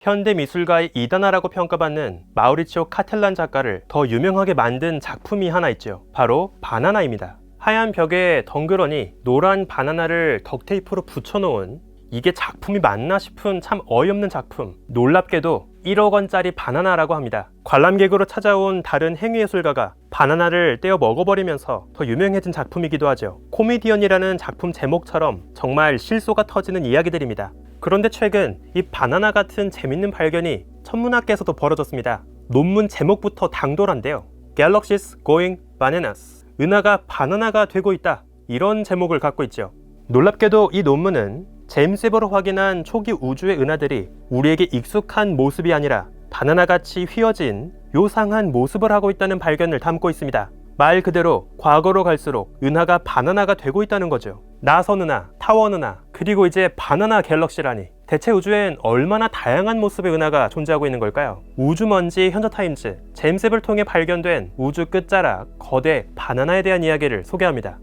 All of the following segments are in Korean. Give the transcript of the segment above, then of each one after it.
현대 미술가의 이단아라고 평가받는 마우리치오 카텔란 작가를 더 유명하게 만든 작품이 하나 있죠. 바로 바나나입니다. 하얀 벽에 덩그러니 노란 바나나를 덕테이프로 붙여놓은 이게 작품이 맞나 싶은 참 어이없는 작품. 놀랍게도 1억 원짜리 바나나라고 합니다. 관람객으로 찾아온 다른 행위예술가가 바나나를 떼어 먹어버리면서 더 유명해진 작품이기도 하죠. 코미디언이라는 작품 제목처럼 정말 실소가 터지는 이야기들입니다. 그런데 최근 이 바나나 같은 재밌는 발견이 천문학계에서도 벌어졌습니다. 논문 제목부터 당돌한데요. Galaxies Going Bananas. 은하가 바나나가 되고 있다. 이런 제목을 갖고 있죠. 놀랍게도 이 논문은 제임스 웨버로 확인한 초기 우주의 은하들이 우리에게 익숙한 모습이 아니라 바나나같이 휘어진 요상한 모습을 하고 있다는 발견을 담고 있습니다. 말 그대로 과거로 갈수록 은하가 바나나가 되고 있다는 거죠. 나선 은하, 타원 은하, 그리고 이제 바나나 갤럭시라니. 대체 우주엔 얼마나 다양한 모습의 은하가 존재하고 있는 걸까요? 우주먼지 현저타임즈, 웹을 통해 발견된 우주 끝자락, 거대 바나나에 대한 이야기를 소개합니다.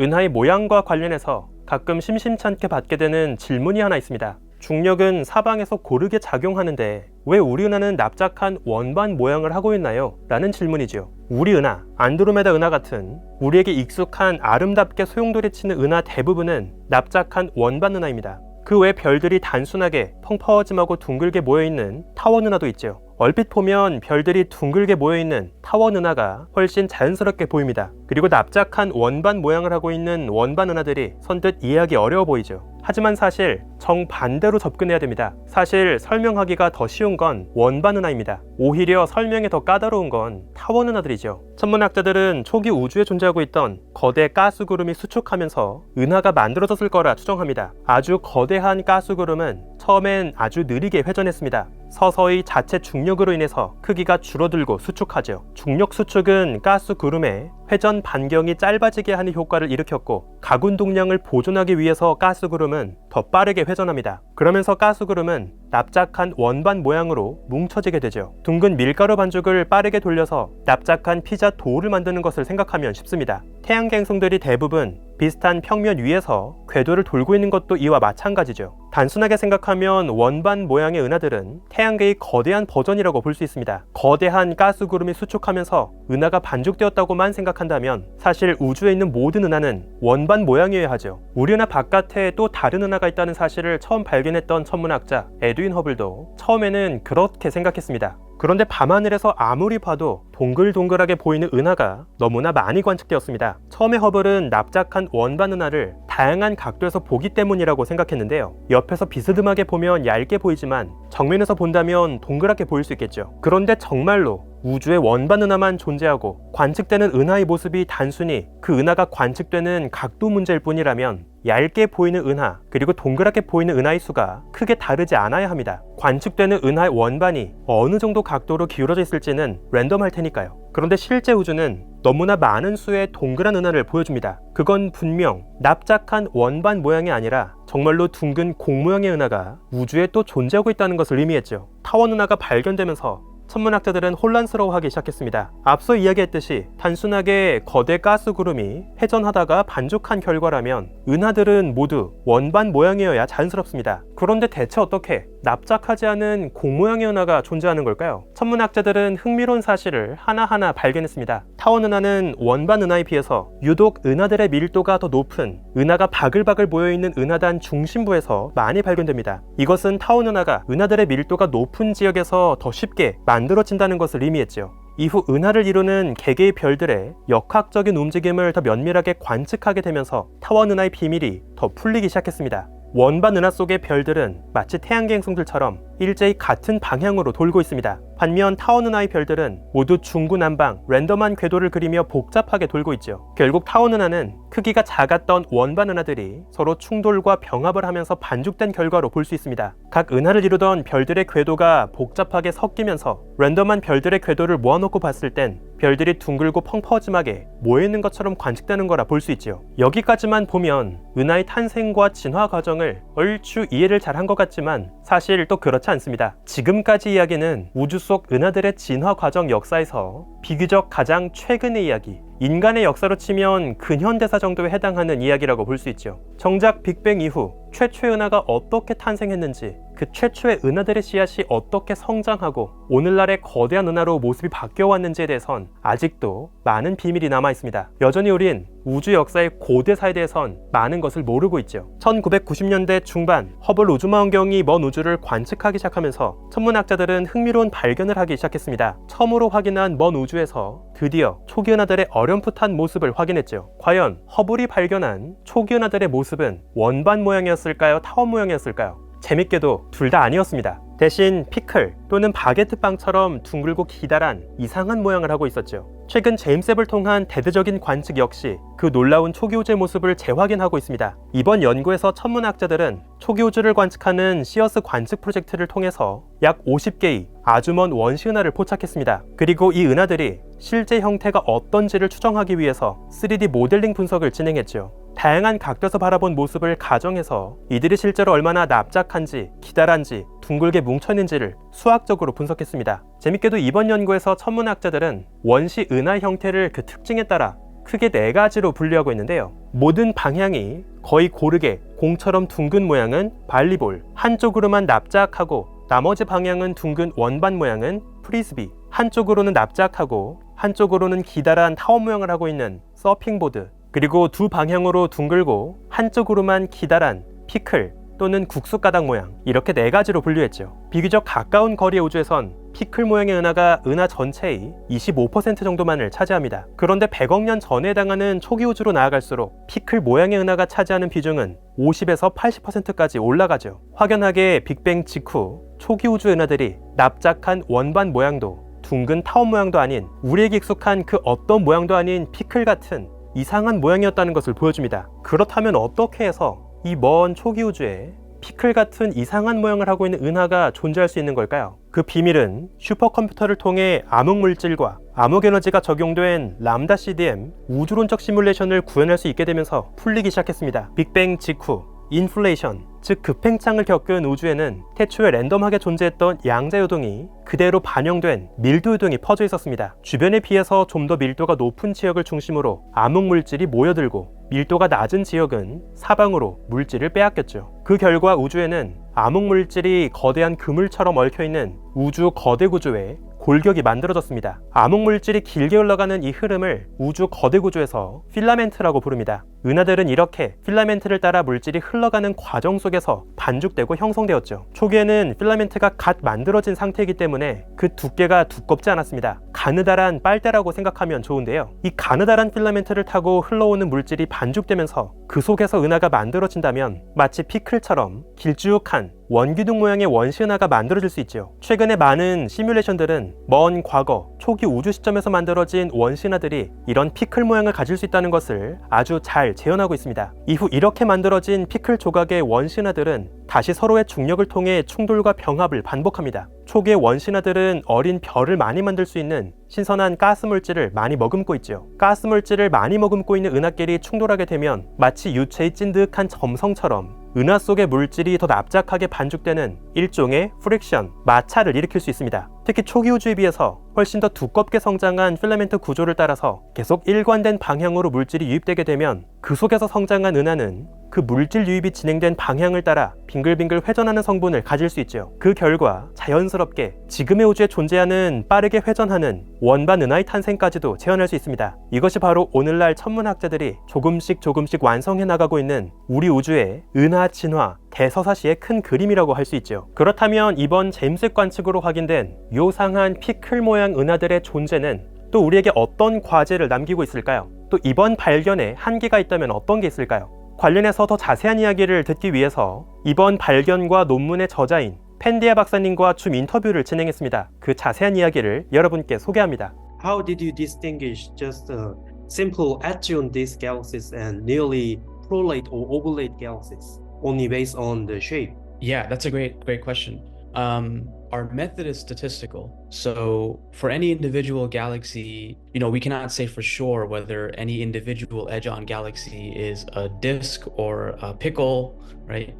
은하의 모양과 관련해서 가끔 심심찮게 받게 되는 질문이 하나 있습니다. 중력은 사방에서 고르게 작용하는데 왜 우리 은하는 납작한 원반 모양을 하고 있나요? 라는 질문이죠. 우리 은하, 안드로메다 은하 같은 우리에게 익숙한 아름답게 소용돌이치는 은하 대부분은 납작한 원반 은하입니다. 그 외 별들이 단순하게 펑퍼짐하고 둥글게 모여있는 타원 은하도 있죠. 얼핏 보면 별들이 둥글게 모여있는 타원 은하가 훨씬 자연스럽게 보입니다. 그리고 납작한 원반 모양을 하고 있는 원반 은하들이 선뜻 이해하기 어려워 보이죠. 하지만 사실 정반대로 접근해야 됩니다. 사실 설명하기가 더 쉬운 건 원반 은하입니다. 오히려 설명이 더 까다로운 건 타원 은하들이죠. 천문학자들은 초기 우주에 존재하고 있던 거대 가스 구름이 수축하면서 은하가 만들어졌을 거라 추정합니다. 아주 거대한 가스 구름은 처음엔 아주 느리게 회전했습니다. 서서히 자체 중력으로 인해서 크기가 줄어들고 수축하죠. 중력 수축은 가스 구름의 회전 반경이 짧아지게 하는 효과를 일으켰고 가군 동량을 보존하기 위해서 가스 구름은 더 빠르게 회전합니다. 그러면서 가스 구름은 납작한 원반 모양으로 뭉쳐지게 되죠. 둥근 밀가루 반죽을 빠르게 돌려서 납작한 피자 도우를 만드는 것을 생각하면 쉽습니다. 태양갱성들이 대부분 비슷한 평면 위에서 궤도를 돌고 있는 것도 이와 마찬가지죠. 단순하게 생각하면 원반 모양의 은하들은 태양계의 거대한 버전이라고 볼 수 있습니다. 거대한 가스 구름이 수축하면서 은하가 반죽되었다고만 생각한다면 사실 우주에 있는 모든 은하는 원반 모양이어야 하죠. 우리 은하 바깥에 또 다른 은하가 있다는 사실을 처음 발견했던 천문학자 에드윈 허블도 처음에는 그렇게 생각했습니다. 그런데 밤하늘에서 아무리 봐도 동글동글하게 보이는 은하가 너무나 많이 관측되었습니다. 처음에 허블은 납작한 원반 은하를 다양한 각도에서 보기 때문이라고 생각했는데요. 옆에서 비스듬하게 보면 얇게 보이지만 정면에서 본다면 동그랗게 보일 수 있겠죠. 그런데 정말로 우주에 원반 은하만 존재하고 관측되는 은하의 모습이 단순히 그 은하가 관측되는 각도 문제일 뿐이라면 얇게 보이는 은하 그리고 동그랗게 보이는 은하의 수가 크게 다르지 않아야 합니다. 관측되는 은하의 원반이 어느 정도 각도로 기울어져 있을지는 랜덤할 테니까요. 그런데 실제 우주는 너무나 많은 수의 동그란 은하를 보여줍니다. 그건 분명 납작한 원반 모양이 아니라 정말로 둥근 공 모양의 은하가 우주에 또 존재하고 있다는 것을 의미했죠. 타원 은하가 발견되면서 천문학자들은 혼란스러워하기 시작했습니다. 앞서 이야기했듯이 단순하게 거대 가스 구름이 회전하다가 반죽한 결과라면 은하들은 모두 원반 모양이어야 자연스럽습니다. 그런데 대체 어떻게 납작하지 않은 공 모양의 은하가 존재하는 걸까요? 천문학자들은 흥미로운 사실을 하나하나 발견했습니다. 타원 은하는 원반 은하에 비해서 유독 은하들의 밀도가 더 높은 은하가 바글바글 모여있는 은하단 중심부에서 많이 발견됩니다. 이것은 타원 은하가 은하들의 밀도가 높은 지역에서 더 쉽게 만 들어진다는 것을 의미했죠. 이후 은하를 이루는 개개의 별들의 역학적인 움직임을 더 면밀하게 관측하게 되면서 타원 은하의 비밀이 더 풀리기 시작했습니다. 원반 은하 속의 별들은 마치 태양계 행성들처럼 일제히 같은 방향으로 돌고 있습니다. 반면 은하의 별들은 모두 중구난방 랜덤한 궤도를 그리며 복잡하게 돌고 있죠. 결국 은하는 크기가 작았던 원반 은하들이 서로 충돌과 병합을 하면서 반죽된 결과로 볼 수 있습니다. 각 은하를 이루던 별들의 궤도가 복잡하게 섞이면서 랜덤한 별들의 궤도를 모아놓고 봤을 땐 별들이 둥글고 펑퍼짐하게 모여있는 것처럼 관측되는 거라 볼 수 있죠. 여기까지만 보면 은하의 탄생과 진화 과정을 얼추 이해를 잘 한 것 같지만 사실 또 그렇지 않습니다. 지금까지 이야기는 우주 속 은하들의 진화 과정 역사에서 비교적 가장 최근의 이야기, 인간의 역사로 치면 근현대사 정도에 해당하는 이야기라고 볼 수 있죠. 정작 빅뱅 이후 최초의 은하가 어떻게 탄생했는지, 그 최초의 은하들의 씨앗이 어떻게 성장하고 오늘날의 거대한 은하로 모습이 바뀌어왔는지에 대해선 아직도 많은 비밀이 남아 있습니다. 여전히 우린 우주 역사의 고대사에 대해선 많은 것을 모르고 있죠. 1990년대 중반 허블 우주망원경이 먼 우주를 관측하기 시작하면서 천문학자들은 흥미로운 발견을 하기 시작했습니다. 처음으로 확인한 먼 우주에서 드디어 초기 은하들의 어렴풋한 모습을 확인했죠. 과연 허블이 발견한 초기 은하들의 모습은 원반 모양이었을까요? 타원 모양이었을까요? 재밌게도 둘 다 아니었습니다. 대신 피클 또는 바게트빵처럼 둥글고 기다란 이상한 모양을 하고 있었죠. 최근 제임스 앱을 통한 대대적인 관측 역시 그 놀라운 초기 우주의 모습을 재확인하고 있습니다. 이번 연구에서 천문학자들은 초기 우주를 관측하는 시어스 관측 프로젝트를 통해서 약 50개의 아주 먼 원시 은하를 포착했습니다. 그리고 이 은하들이 실제 형태가 어떤지를 추정하기 위해서 3D 모델링 분석을 진행했죠. 다양한 각도에서 바라본 모습을 가정해서 이들이 실제로 얼마나 납작한지, 기다란지, 둥글게 뭉쳐있는지를 수학적으로 분석했습니다. 재밌게도 이번 연구에서 천문학자들은 원시 은하 형태를 그 특징에 따라 크게 네 가지로 분류하고 있는데요. 모든 방향이 거의 고르게 공처럼 둥근 모양은 발리볼, 한쪽으로만 납작하고 나머지 방향은 둥근 원반 모양은 프리스비, 한쪽으로는 납작하고 한쪽으로는 기다란 타원 모양을 하고 있는 서핑보드, 그리고 두 방향으로 둥글고 한쪽으로만 기다란 피클 또는 국수 가닥 모양 이렇게 네 가지로 분류했죠. 비교적 가까운 거리의 우주에선 피클 모양의 은하가 은하 전체의 25% 정도만을 차지합니다. 그런데 100억 년 전에 해당하는 초기 우주로 나아갈수록 피클 모양의 은하가 차지하는 비중은 50에서 80%까지 올라가죠. 확연하게 빅뱅 직후 초기 우주 은하들이 납작한 원반 모양도 둥근 타원 모양도 아닌 우리에게 익숙한 그 어떤 모양도 아닌 피클 같은 이상한 모양이었다는 것을 보여줍니다. 그렇다면 어떻게 해서 이 먼 초기 우주에 피클 같은 이상한 모양을 하고 있는 은하가 존재할 수 있는 걸까요? 그 비밀은 슈퍼컴퓨터를 통해 암흑 물질과 암흑 에너지가 적용된 람다 CDM 우주론적 시뮬레이션을 구현할 수 있게 되면서 풀리기 시작했습니다. 빅뱅 직후 인플레이션, 즉 급팽창을 겪은 우주에는 태초에 랜덤하게 존재했던 양자 요동이 그대로 반영된 밀도 요동이 퍼져 있었습니다. 주변에 비해서 좀 더 밀도가 높은 지역을 중심으로 암흑 물질이 모여들고 밀도가 낮은 지역은 사방으로 물질을 빼앗겼죠. 그 결과 우주에는 암흑 물질이 거대한 그물처럼 얽혀 있는 우주 거대 구조에 골격이 만들어졌습니다. 암흑 물질이 길게 흘러가는 이 흐름을 우주 거대 구조에서 필라멘트라고 부릅니다. 은하들은 이렇게 필라멘트를 따라 물질이 흘러가는 과정 속에서 반죽되고 형성되었죠. 초기에는 필라멘트가 갓 만들어진 상태이기 때문에 그 두께가 두껍지 않았습니다. 가느다란 빨대라고 생각하면 좋은데요. 이 가느다란 필라멘트를 타고 흘러오는 물질이 반죽되면서 그 속에서 은하가 만들어진다면 마치 피클처럼 길쭉한 원기둥 모양의 원시은하가 만들어질 수 있죠. 최근에 많은 시뮬레이션들은 먼 과거 초기 우주 시점에서 만들어진 원시은하들이 이런 피클 모양을 가질 수 있다는 것을 아주 잘 재현하고 있습니다. 이후 이렇게 만들어진 피클 조각의 원시은하들은 다시 서로의 중력을 통해 충돌과 병합을 반복합니다. 초기의 원신하들은 어린 별을 많이 만들 수 있는 신선한 가스 물질을 많이 머금고 있죠. 가스 물질을 많이 머금고 있는 은하끼리 충돌하게 되면 마치 유체의 찐득한 점성처럼 은하 속의 물질이 더 납작하게 반죽되는 일종의 프릭션, 마찰을 일으킬 수 있습니다. 특히 초기 우주에 비해서 훨씬 더 두껍게 성장한 필라멘트 구조를 따라서 계속 일관된 방향으로 물질이 유입되게 되면 그 속에서 성장한 은하는 그 물질 유입이 진행된 방향을 따라 빙글빙글 회전하는 성분을 가질 수 있죠. 그 결과 자연스럽게 지금의 우주에 존재하는 빠르게 회전하는 원반 은하의 탄생까지도 재현할 수 있습니다. 이것이 바로 오늘날 천문학자들이 조금씩 조금씩 완성해 나가고 있는 우리 우주의 은하 진화, 대서사시의 큰 그림이라고 할 수 있죠. 그렇다면 이번 제임스 관측으로 확인된 요상한 피클 모양 은하들의 존재는 또 우리에게 어떤 과제를 남기고 있을까요? 또 이번 발견에 한계가 있다면 어떤 게 있을까요? 관련해서 더 자세한 이야기를 듣기 위해서 이번 발견과 논문의 저자인 펜디아 박사님과 줌 인터뷰를 진행했습니다. 그 자세한 이야기를 여러분께 소개합니다. How did you distinguish just uh, simple edge-on disk galaxies and nearly prolate or oblate galaxies only based on the shape? Yeah, that's a great, great question. Um, our method is statistical. So for any individual galaxy, you know, we cannot say for sure whether any individual edge-on galaxy is a disk or a pickle, right?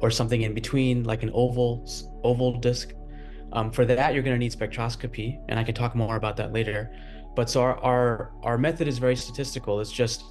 Or something in between, like an oval oval disk. Um, for that, you're going to need spectroscopy, and I can talk more about that later. But so our, our our method is very statistical. It's just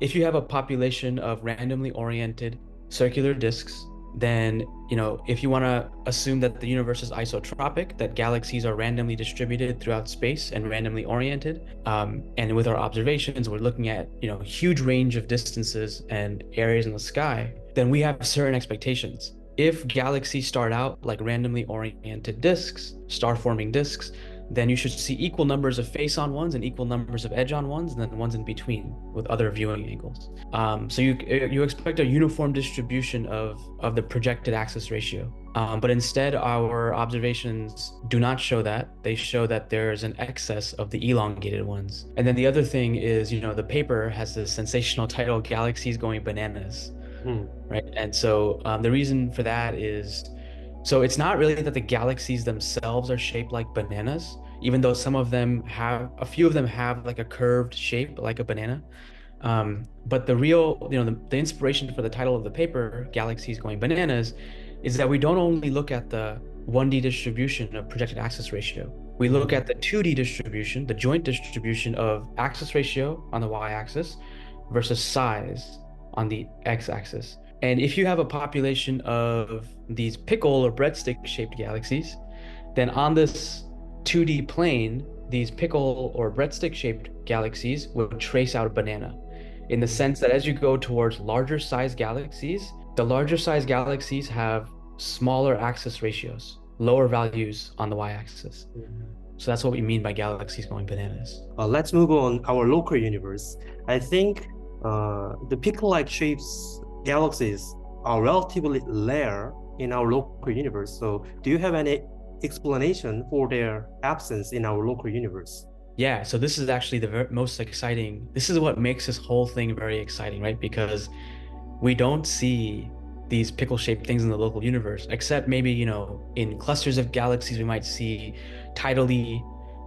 if you have a population of randomly oriented circular disks, then you know if you want to assume that the universe is isotropic, that galaxies are randomly distributed throughout space and randomly oriented, um, and with our observations, we're looking at you know huge range of distances and areas in the sky, then we have certain expectations. If galaxies start out like randomly oriented disks, star forming disks, then you should see equal numbers of face on ones and equal numbers of edge on ones, and then the ones in between with other viewing angles. Um, so you you expect a uniform distribution of of the projected axis ratio. Um, but instead, our observations do not show that. They show that there's an excess of the elongated ones. And then the other thing is, you know, the paper has this sensational title, "Galaxies Going Bananas." Hmm. right? And so um, the reason for that is so it's not really that the galaxies themselves are shaped like bananas, even though some of them have a few of them have like a curved shape like a banana. Um, but the real, you know, the, the inspiration for the title of the paper, Galaxies Going Bananas, is that we don't only look at the 1D distribution of projected axis ratio. We look at the 2D distribution, the joint distribution of axis ratio on the y-axis versus size on the x-axis. And if you have a population of these pickle or breadstick shaped galaxies, then on this 2D plane, these pickle or breadstick shaped galaxies would trace out a banana in the sense that as you go towards larger size galaxies, the larger size galaxies have smaller axis ratios, lower values on the y-axis. So that's what we mean by galaxies going bananas. Uh, let's move on our local universe. I think uh, the pickle-like shapes galaxies are relatively rare in our local universe. So, do you have any explanation for their absence in our local universe? Yeah, so this is actually the most exciting. This is what makes this whole thing very exciting, right? Because we don't see these pickle shaped things in the local universe, except maybe, you know, in clusters of galaxies, we might see tidally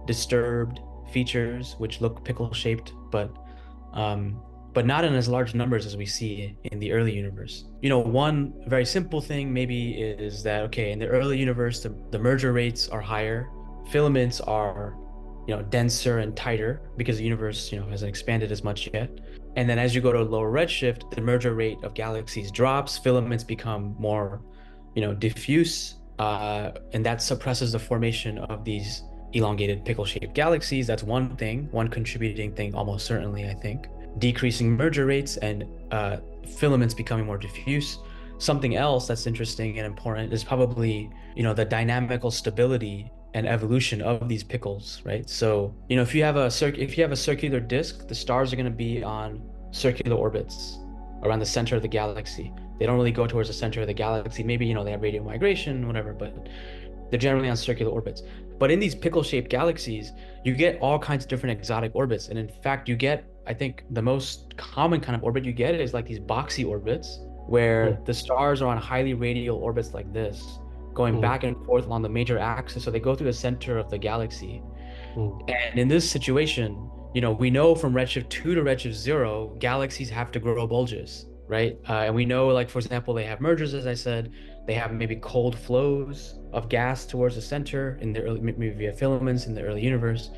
disturbed features which look pickle shaped, but um, but not in as large numbers as we see in the early universe. You know, one very simple thing maybe is that okay, in the early universe, the, the merger rates are higher, filaments are you know denser and tighter because the universe you know hasn't expanded as much yet. And then as you go to lower redshift the merger rate of galaxies drops filaments become more you know diffuse uh, and that suppresses the formation of these elongated pickle shaped galaxies. That's one thing one contributing thing almost certainly i think decreasing merger rates and uh, filaments becoming more diffuse something else that's interesting and important is probably you know the dynamical stability and evolution of these pickles, right? So, you know, if you have a circ if you have a circular disk, the stars are going to be on circular orbits around the center of the galaxy. They don't really go towards the center of the galaxy. Maybe, you know, they have radial migration, whatever, but they're generally on circular orbits. But in these pickle-shaped galaxies, you get all kinds of different exotic orbits. And in fact, you get, I think, the most common kind of orbit you get is like these boxy orbits, where Hmm. the stars are on highly radial orbits like this going Mm. back and forth along the major axis. So they go through the center of the galaxy. Mm. And in this situation, you know, we know from redshift 2 to redshift 0, galaxies have to grow bulges, right? Uh, and we know, like, for example, they have mergers, as I said, they have maybe cold flows of gas towards the center in the early, maybe via filaments in the early universe.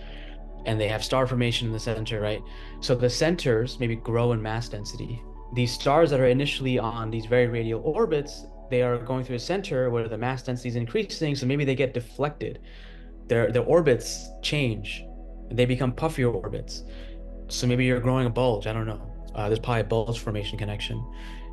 And they have star formation in the center, right? So the centers maybe grow in mass density. These stars that are initially on these very radial orbits, they are going through a center where the mass density is increasing, so maybe they get deflected. Their their orbits change, they become puffier orbits. So maybe you're growing a bulge. I don't know. Uh, there's probably a bulge formation connection.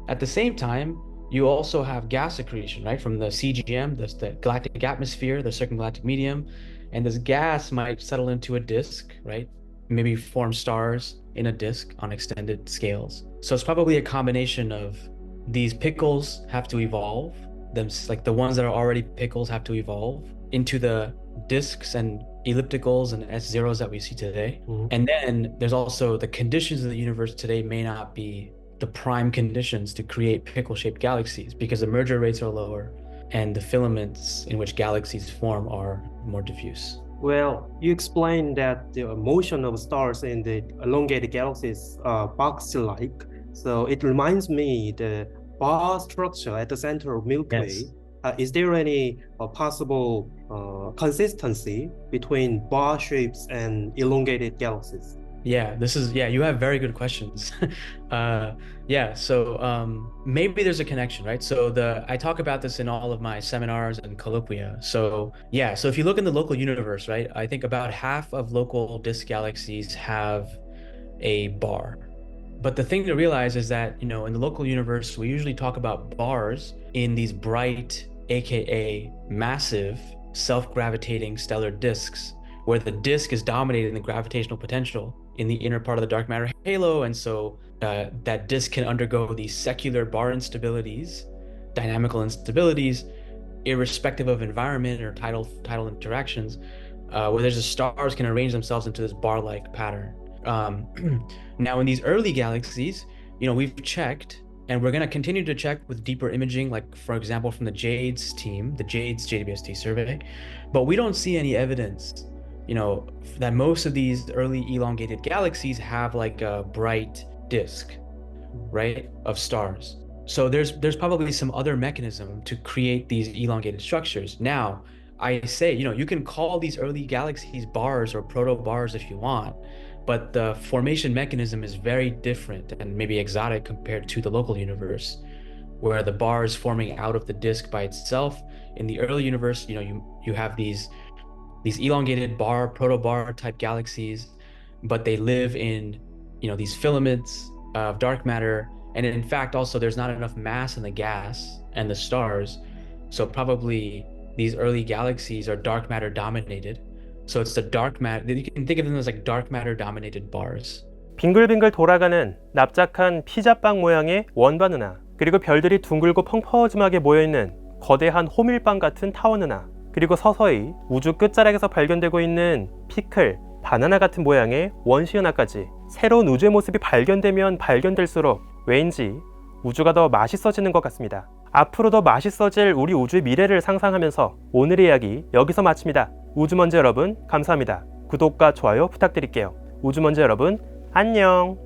At the same time, you also have gas accretion, right, from the CGM, the, the galactic atmosphere, the circumgalactic medium, and this gas might settle into a disk, right? Maybe form stars in a disk on extended scales. So it's probably a combination of these pickles have to evolve them like the ones that are already pickles have to evolve into the disks and ellipticals and s zeros that we see today Mhm. and then there's also the conditions of the universe today may not be the prime conditions to create pickle shaped galaxies because the merger rates are lower and the filaments in which galaxies form are more diffuse Well, you explained that the motion of stars in the elongated galaxies are box-like. So it reminds me the bar structure at the center of Milky Way. Yes. Uh, is there any uh, possible uh, consistency between bar shapes and elongated galaxies? Yeah, this is yeah, you have very good questions. uh yeah, so um maybe there's a connection, right? So the I talk about this in all of my seminars and colloquia. So yeah, so if you look in the local universe, right? I think about half of local disk galaxies have a bar. But the thing to realize is that, you know, in the local universe, we usually talk about bars in these bright, aka massive, self-gravitating stellar disks where the disk is dominating the gravitational potential in the inner part of the dark matter halo and so uh, that disk can undergo these secular bar instabilities dynamical instabilities irrespective of environment or tidal tidal interactions uh, where there's the stars can arrange themselves into this bar-like pattern. Um, now in these early galaxies you know we've checked and we're going to continue to check with deeper imaging like for example from the jades team the jades jdbst survey but we don't see any evidence you know that most of these early elongated galaxies have like a bright disk right of stars. So there's there's probably some other mechanism to create these elongated structures. Now i say you know you can call these early galaxies bars or proto bars if you want but the formation mechanism is very different and maybe exotic compared to the local universe where the bar is forming out of the disk by itself. In the early universe you know you you have these these elongated bar proto bar type galaxies but they live in you know these filaments of dark matter and in fact also there's not enough mass in the gas and the stars so probably these early galaxies are dark matter dominated so it's the dark matter you can think of them as like dark matter dominated bars 빙글빙글 돌아가는 납작한 피자빵 모양의 원반 은하, 그리고 별들이 둥글고 펑퍼짐하게 모여있는 거대한 호밀빵 같은 타원 은하, 그리고 서서히 우주 끝자락에서 발견되고 있는 피클, 바나나 같은 모양의 원시 은하까지 새로운 우주의 모습이 발견되면 발견될수록 왠지 우주가 더 맛있어지는 것 같습니다. 앞으로 더 맛있어질 우리 우주의 미래를 상상하면서 오늘의 이야기 여기서 마칩니다. 우주먼지 여러분 감사합니다. 구독과 좋아요 부탁드릴게요. 우주먼지 여러분 안녕.